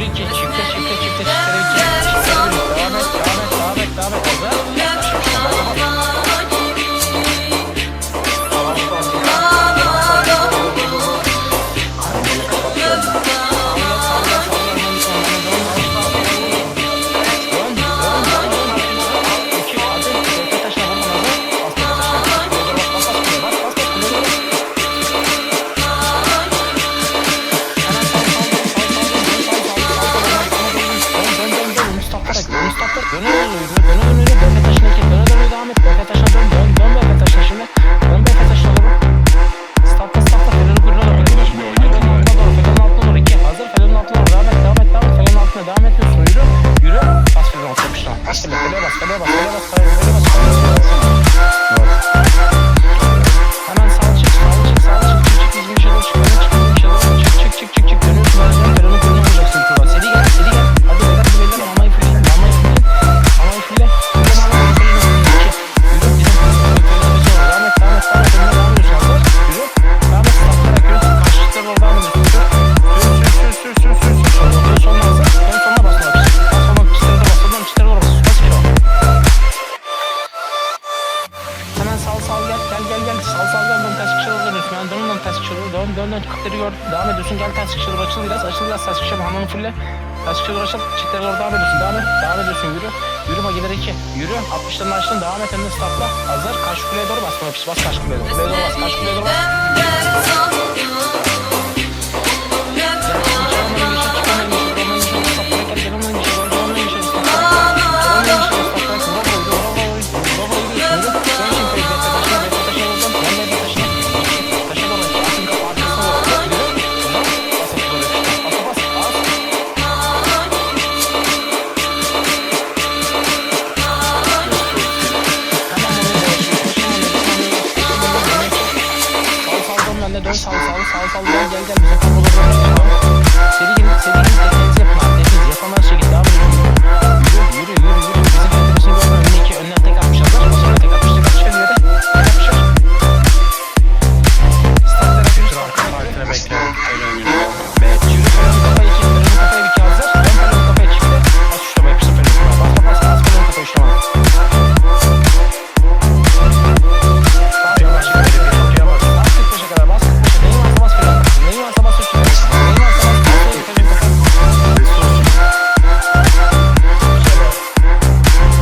Yürü. Çifte çifte çifte çifte iki. Çifte bir. Devam et. Devam et. Devam et. Devam et. Hazır. Stopla stopla Fener'i kıralım. Fener'in altına doğru. Fener'in altına doğru. İki. Hazır. Fener'in altına doğru. Devam et. Devam et. Devam et. Fener'in altına devam ediyorsun. Yürü. Yürü. Bas Fener'in altına yapıştır. Bas. Fener'e bas. Fener'e bas. Fener'e bas. Fener'e bas. Dön dön dön dön. Kitleri gör. Devam ediyorsun. Gel ters doğru açıl biraz açıl biraz ters doğru hamamı fulle. Ters doğru açıl. Çitlere doğru devam ediyorsun. Devam et. Devam ediyorsun. Yürü. Yürü magileri 2 yürü. 60'larını açtın. Devam et. Önüne stopla. Hazır. Karşı kuleye doğru bas. Bas karşı kuleye doğru. Kuleye doğru bas. Karşı kuleye doğru bas 手手手手手，认真。